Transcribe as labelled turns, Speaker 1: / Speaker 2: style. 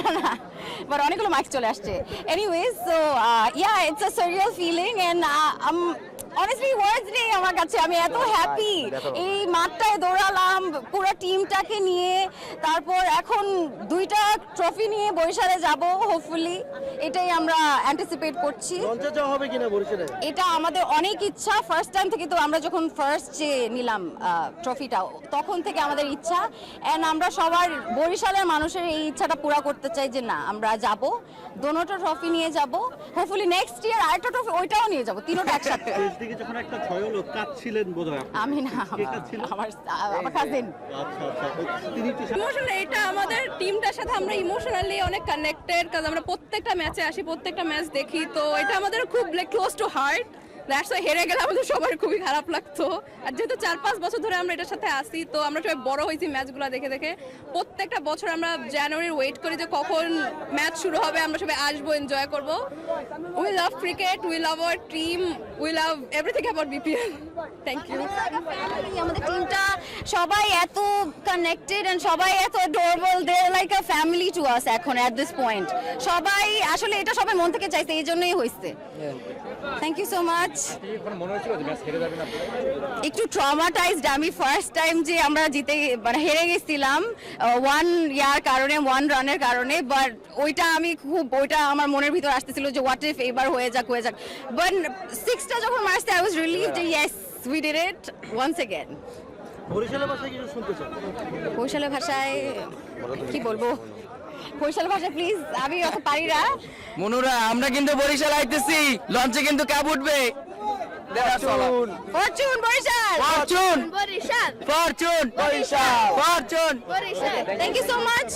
Speaker 1: না বাট অনেকগুলো মাইক চলে আসছে anyways so yeah it's a surreal feeling and um honestly words নেই কাছে আমি এত হ্যাপি এই মাঠটায় দৌড়ালাম পুরো টিমটাকে নিয়ে তারপর এখন দুইটা ট্রফি নিয়ে বরিশালে যাব হোপফুলি এটাই আমরা অ্যান্টিসিপেট করছি।
Speaker 2: হবে কিনা বরিশালে?
Speaker 1: এটা আমাদের অনেক ইচ্ছা। ফার্স্ট টাইম থেকে তো আমরা যখন ফার্স্ট যে নিলাম ট্রফিটা তখন থেকে আমাদের ইচ্ছা। অ্যান্ড আমরা সবার বরিশালের মানুষের এই ইচ্ছাটা পুরা করতে চাই যে না আমরা যাব দোনোটা ট্রফি নিয়ে যাব। হোপফুলি নেক্সট ইয়ার আরেকটা ট্রফি ওইটাও নিয়ে যাব তিনোটা একসাথে।
Speaker 2: যখন একটা কাঁদছিলেন বোধহয়
Speaker 1: আমি না? আমার আমার কাজিন
Speaker 2: আচ্ছা আচ্ছা
Speaker 3: ইমোশনাল এটা আমাদের টিমটার সাথে আমরা ইমোশনালি অনেক কানেক্টেড কারণ আমরা প্রত্যেকটা ম্যাচে আসি প্রত্যেকটা ম্যাচ দেখি তো এটা আমাদের খুব ক্লোজ টু হার্ট দ্যাটস হেরে গেলে আমাদের সবার খুবই খারাপ লাগতো। আর যেহেতু চার পাঁচ বছর ধরে আমরা এটার সাথে আসি তো আমরা সবাই বড় হয়েছি ম্যাচগুলো দেখে দেখে। প্রত্যেকটা বছর আমরা জানুয়ারির ওয়েট করি যে কখন ম্যাচ শুরু হবে আমরা সবাই আসব এনজয় করব। We love cricket we love our team we love everything about BPL thank you
Speaker 1: আমাদের টিমটা সবাই এত কানেক্টেড এন্ড সবাই এত adorable they like a family to us এখন এট দিস পয়েন্ট সবাই আসলে এটা সবাই মন থেকে চাইছে এই জন্যই হয়েছে। থ্যাংক ইউ সো মাচ একটু ট্রমাটাইজড আমি ফার্স্ট টাইম যে আমরা জিতে মানে হেরে গেছিলাম ওয়ান ইয়ার কারণে ওয়ান রানের কারণে বাট ওইটা আমি খুব ওইটা আমার মনের ভিতর আসতেছিল যে হোয়াট ইফ এবার হয়ে যাক হয়ে যাক। বাট সিক্সটা যখন মারছে আই ওয়াজ রিলিভ যে yes we did it once again
Speaker 2: বরিশালের ভাষায় কিছু শুনতে চান
Speaker 1: কৌশলের ভাষায় কি বলব? কৌশল ভাষা প্লিজ আমি অত পারি না।
Speaker 4: মনুরা আমরা কিন্তু বরিশাল আইতেছি লঞ্চে কিন্তু ক্যাব উঠবে।
Speaker 1: Fortune Barishal
Speaker 4: Fortune
Speaker 1: Barishal
Speaker 4: Fortune
Speaker 1: Barishal.
Speaker 4: Fortune
Speaker 1: Barishal thank you so much